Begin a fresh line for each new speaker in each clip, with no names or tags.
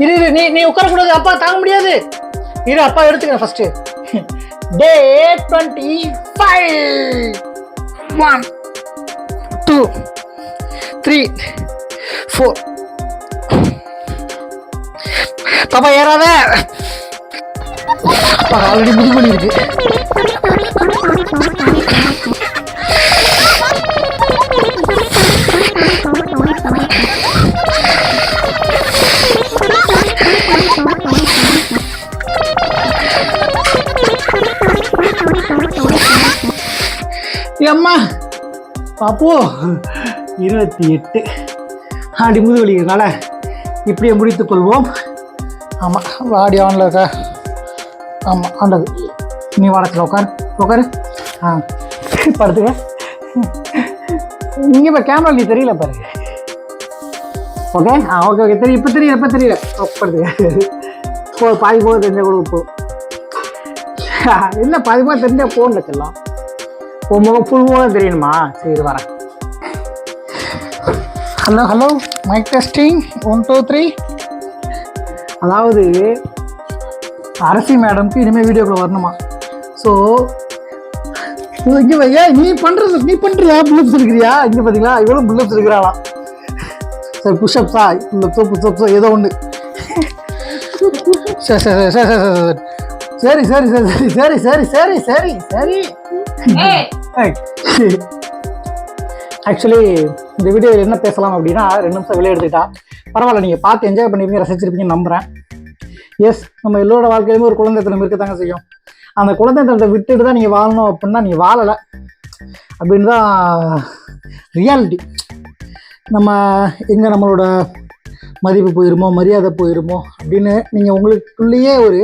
இரு இரு நீ நீ உட்காரக்கூடாது அப்பா தாங்க முடியாது. இரு அப்பா எடுத்துக்கிறேன் first day twenty five one two three four பாப்பா ஏறாத. ஆல்ரெடி புது இருக்கு அம்மா. பாப்போ இருபத்தி எட்டு. ஆடி முதுவலிக்கிறனால இப்படியே முடித்துக் கொள்வோம். ஆமாம் வாடி ஆனில் இருக்கா. ஆமாம் ஆண்டது. நீ வாடத்தில் உட்காரு உட்காரு ஆ படுத்துக்க. இங்கே இப்போ கேமரா நீ தெரியல பாரு. ஓகே ஆ ஓகே ஓகே தெரியும் இப்போ தெரியல இப்போ தெரியல. படுத்துக்க. போ பாதி போக தெரிஞ்ச கூட போ. என்ன பாதி போக தெரிஞ்சா போகல செல்லாம் உன் முகம் ஃபுல் முகம் தெரியணுமா சரி இது வரேன் hello hello mike testing one two three அதாவது அரசி மேடம்க்கு இனிமேல் வீடியோக்குள்ள வரணுமா ஸோ இங்கே வையா நீ பண்ணுறது நீ பண்ணுறியா புல்லப்ஸ் இருக்கிறியா இங்கே பார்த்தீங்களா இவ்வளோ புல்லப்ஸ் இருக்கிறாளாம் சரி புஷ்அப்ஸா புல்லப்ஸோ புஷ்அப்ஸோ ஏதோ ஒன்று சரி சரி சரி சரி சரி சரி சரி சரி சரி சரி சரி சரி ஆக்சுவலி இந்த வீடியோவில் என்ன பேசலாம் அப்படின்னா ரெண்டு நிமிஷம் வெளியே எடுத்துக்கிட்டா பரவாயில்ல நீங்கள் பார்த்து என்ஜாய் பண்ணிருப்பீங்க ரசிச்சிருப்பீங்கன்னு நம்புகிறேன் எஸ் நம்ம எல்லோட வாழ்க்கையிலுமே ஒரு குழந்தைத்தனம் இருக்கத்தாங்க செய்யும். அந்த குழந்தைத்தனத்தை விட்டுட்டு தான் நீங்கள் வாழணும் அப்படின்னா நீங்கள் வாழலை. அப்படின்னு தான் ரியாலிட்டி நம்ம எங்கே நம்மளோட மதிப்பு போயிருமோ மரியாதை போயிருமோ அப்படின்னு நீங்கள் உங்களுக்குள்ளேயே ஒரு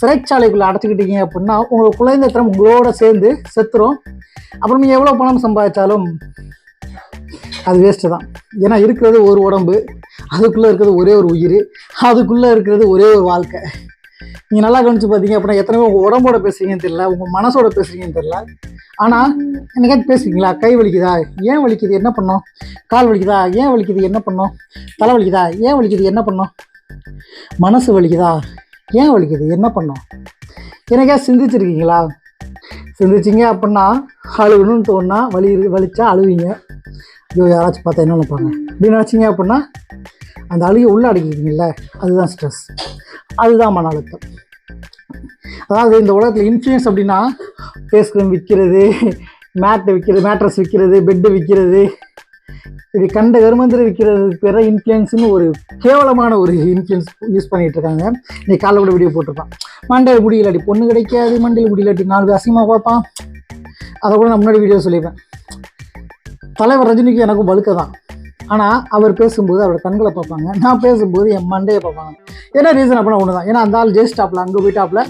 சிறைச்சாலைக்குள்ளே அடைச்சிக்கிட்டீங்க அப்படின்னா உங்களோட குழந்தைத்தனம் உங்களோட சேர்ந்து செத்துரும். அப்புறம் நீங்கள் எவ்வளோ பணம் சம்பாதிச்சாலும் அது வேஸ்ட்டு தான். ஏன்னா இருக்கிறது ஒரு உடம்பு அதுக்குள்ளே இருக்கிறது ஒரே ஒரு உயிர் அதுக்குள்ளே இருக்கிறது ஒரே ஒரு வாழ்க்கை. நீங்கள் நல்லா கவனித்து பார்த்தீங்க அப்படின்னா எத்தனை உங்கள் உடம்போட பேசுகிறீங்கன்னு தெரியல உங்கள் மனசோட பேசுகிறீங்கன்னு தெரியல. ஆனால் என்னைக்காச்சும் பேசுவீங்களா கை வலிக்குதா? ஏன் வலிக்குது? என்ன பண்ணோம்? கால் வலிக்குதா? ஏன் வலிக்குது? என்ன பண்ணோம்? தலை வலிக்குதா? ஏன் வலிக்குது? என்ன பண்ணோம்? மனசு வலிக்குதா? ஏன் வலிக்குது? என்ன பண்ணோம்? எனக்கா சிந்திச்சிருக்கீங்களா? சிந்திச்சிங்க அப்படின்னா அழுகணும்னு தோணுனா வலி வலிச்சா அழுவீங்க. ஐயோ யாராச்சும் பார்த்தா என்ன நினைப்பாங்க? இப்படி நினச்சிங்க அப்படின்னா அந்த அழுகை உள்ள அடக்கிக்கிங்கல்ல அதுதான் ஸ்ட்ரெஸ் அதுதான் மன அழுத்தம். அதாவது இந்த உலகத்தில் இன்ஃப்ளூயன்ஸ் அப்படின்னா ஃபேஸ் க்ரீம் விற்கிறது மேட்டு விற்கிறது மேட்ரஸ் விற்கிறது பெட்டு விற்கிறது இப்படி கண்ட கருமந்திர விற்கிறதுக்கு பேர இன்ஃப்ளூயன்ஸ்னு ஒரு கேவலமான ஒரு இன்ஃப்ளூயன்ஸ் யூஸ் பண்ணிகிட்டு இருக்காங்க. நீ காலைல கூட வீடியோ போட்டிருப்பான். மண்டையில் முடியலாட்டி பொண்ணு கிடைக்காது மண்டையில் முடியலாட்டி நாலு அசிங்கமாக பார்ப்பான். அதை கூட நான் முன்னாடி வீடியோ சொல்லியிருப்பேன். தலைவர் ரஜினிக்கு எனக்கும் வழுக்க தான். ஆனால் அவர் பேசும்போது அவரோட கண்களை பார்ப்பாங்க. நான் பேசும்போது என் மண்டையை பார்ப்பாங்க. என்ன ரீசன் அப்படின்னா ஒன்று தான் ஏன்னா அந்த ஆள் ஜெயிச்சிட்டாப்ல அங்கே போயிட்டாப்ல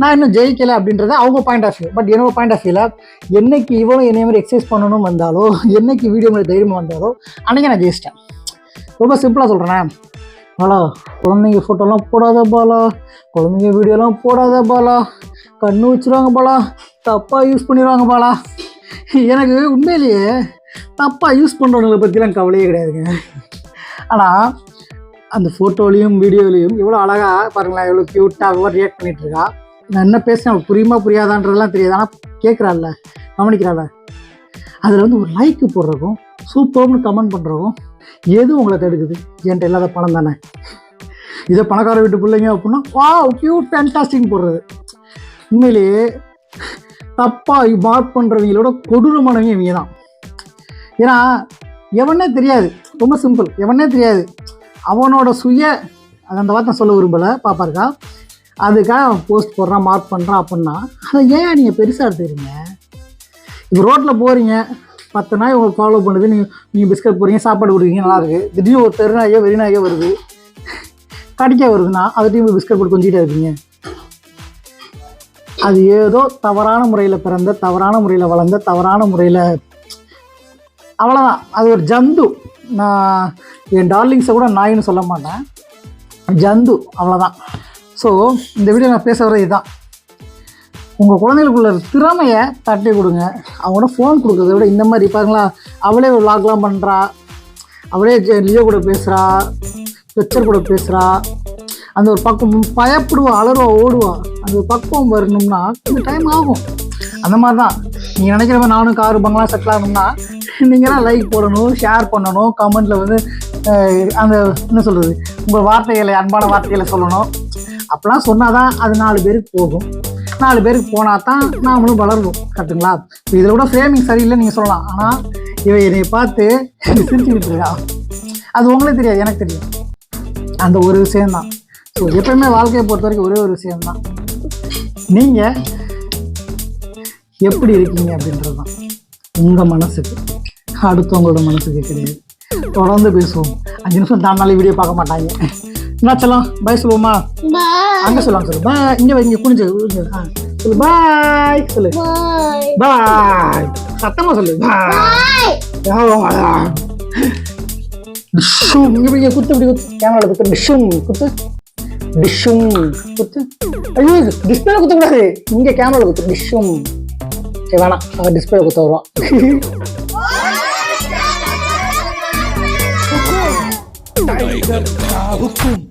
நான் இன்னும் ஜெயிக்கலை அப்படின்றத அவங்க பாயிண்ட் ஆஃப் வியூ பட் என்னோட பாயிண்ட் ஆஃப் வியூவில் என்னைக்கு இவ்வளோ என்னை மாதிரி எக்ஸசைஸ் பண்ணணும் வந்தாலோ என்னைக்கு வீடியோ மாதிரி தைரியமாக வந்தாலோ அன்றைக்கி நான் ஜெயிச்சிட்டேன். ரொம்ப சிம்பிளாக சொல்கிறேன் பாலா குழந்தைங்க ஃபோட்டோலாம் போடாத பாலா. குழந்தைங்க வீடியோலாம் போடாத பாலா. கண்ணு வச்சுருவாங்க பாலா. தப்பாக யூஸ் பண்ணிடுவாங்க பாலா. எனக்கு உண்மையிலேயே தப்பாக யூஸ் பண்ணுறவங்களை பற்றிலாம் கவலையே கிடையாதுங்க. ஆனால் அந்த ஃபோட்டோலையும் வீடியோலையும் எவ்வளோ அழகாக பாருங்களேன் எவ்வளோ க்யூட்டாக எவ்வளோ ரியாக்ட் பண்ணிகிட்ருக்கா இருக்கா. நான் என்ன பேசுகிறேன் புரியுமா புரியாதான்றதெல்லாம் தெரியாது. ஆனால் கேட்குறாள்ல கவனிக்கிறாள் அதில் வந்து ஒரு லைக்கு போடுறதுக்கும் சூப்பர்னு கமெண்ட் பண்ணுறதுக்கும் எது உங்களை தடுக்குது என்கிட்ட இல்லாத பணம் தானே? இதை பணக்கார வீட்டு பிள்ளைங்க அப்படின்னா வா க்யூட் ஃபேன்டாஸ்டிங் போடுறது. உண்மையிலேயே தப்பாக மார்க் பண்ணுறவங்களோட கொடூரமானவங்க இவங்க தான் ஏன்னா எவனே தெரியாது. ரொம்ப சிம்பிள் எவனே தெரியாது. அவனோட சுய அது அந்த வார்த்தை சொல்ல விரும்பலை பாப்பாருக்கா அதுக்காக அவன் போஸ்ட் போடுறான் மார்க் பண்ணுறான் அப்படின்னா அதை ஏன் நீங்கள் பெருசாக எடுத்துக்கிறீங்க? இப்போ ரோட்டில் போகிறீங்க பத்து நாய் உங்களுக்கு ஃபாலோ பண்ணுது நீங்கள் நீங்கள் பிஸ்கட் போகிறீங்க சாப்பாடு கொடுக்குறீங்க நல்லாயிருக்கு திடீர்னு ஒரு தெருநாயோ வெறிநாயோ வருது. கடிக்க வருதுன்னா அதுட்டையும் பிஸ்கட் போட்டு கொஞ்சிட்டே இருக்கீங்க அது ஏதோ தவறான முறையில் பிறந்த தவறான முறையில் வளர்ந்த தவறான முறையில் அவ்வளோதான் அது ஒரு ஜந்து. நான் என் டார்லிங்ஸை கூட நாயின்னு சொல்ல மாட்டேன். ஜந்து அவ்வளோதான் ஸோ இந்த வீடியோ நான் பேச வர இதுதான் உங்கள் குழந்தைகளுக்குள்ள திறமையை தட்டி கொடுங்க. அவங்களோட ஃபோன் கொடுக்குறத விட இந்த மாதிரி பாருங்களா அவளே விளாக்லாம் பண்ணுறா அவளே லியோ கூட பேசுகிறா லெக்சர் கூட பேசுகிறா அந்த ஒரு பக்கம் பயப்படுவா அலறுவா ஓடுவா. அந்த ஒரு பக்குவம் வரணும்னா கொஞ்சம் டைம் ஆகும். அந்த மாதிரி தான் நீங்கள் நினைக்கிற மாதிரி நானும் காரு பங்களா செட்டில் ஆகணும்னா நீங்களாம் லைக் போடணும் ஷேர் பண்ணணும் கமெண்ட்ல வந்து அந்த என்ன சொல்றது உங்கள் வார்த்தைகளை அன்பான வார்த்தைகளை சொல்லணும். அப்பெல்லாம் சொன்னாதான் அது நாலு பேருக்கு போகும். நாலு பேருக்கு போனால் தான் நாமளும் வளருவோம் கரெக்டுங்களா இதில் கூட ஃப்ரேமிங் சரியில்லை நீங்கள் சொல்லலாம். ஆனால் இவ என்னை பார்த்து சிரிச்சுக்கிட்டு இருக்கா. அது உங்களுக்கு தெரியாது எனக்கு தெரியும் அந்த ஒரு விஷயம்தான். ஸோ எப்பயுமே வாழ்க்கையை பொறுத்த வரைக்கும் ஒரே ஒரு விஷயம்தான். நீங்கள் எப்படி இருக்கீங்க அப்படின்றது தான் உங்கள் மனசுக்கு. அடுத்தவங்களோட மனசுக்கு கிடையாது தொடர்ந்து பேசுவோம். அஞ்சு நிமிஷம் தாண்டாலே வீடியோ பார்க்க மாட்டாங்க. என்ன சொல்லலாம் பாய் சொல்லுவோமா? அங்கே சொல்லலாம் சொல்லு. பாய் இங்கே இங்கே குனிஞ்சு. சொல்லு. பாய் சொல்லு.
பாய்
சத்தமாக சொல்லு. பாய்
பாய்
டிஷ்ஷும் இங்கே இங்கே குத்து இப்படி குத்து. கேமராவில் குத்து. டிஷ்ஷும் குத்து. டிஷ்ஷும் குத்து. ஐயோ டிஸ்பிளே குத்தக்கூடாது. இங்கே கேமராவில் குத்து. டிஷ்ஷும் சரி வேணாம். அவன் டிஸ்பிளே குத்த வருவான். ويقدر تعبكم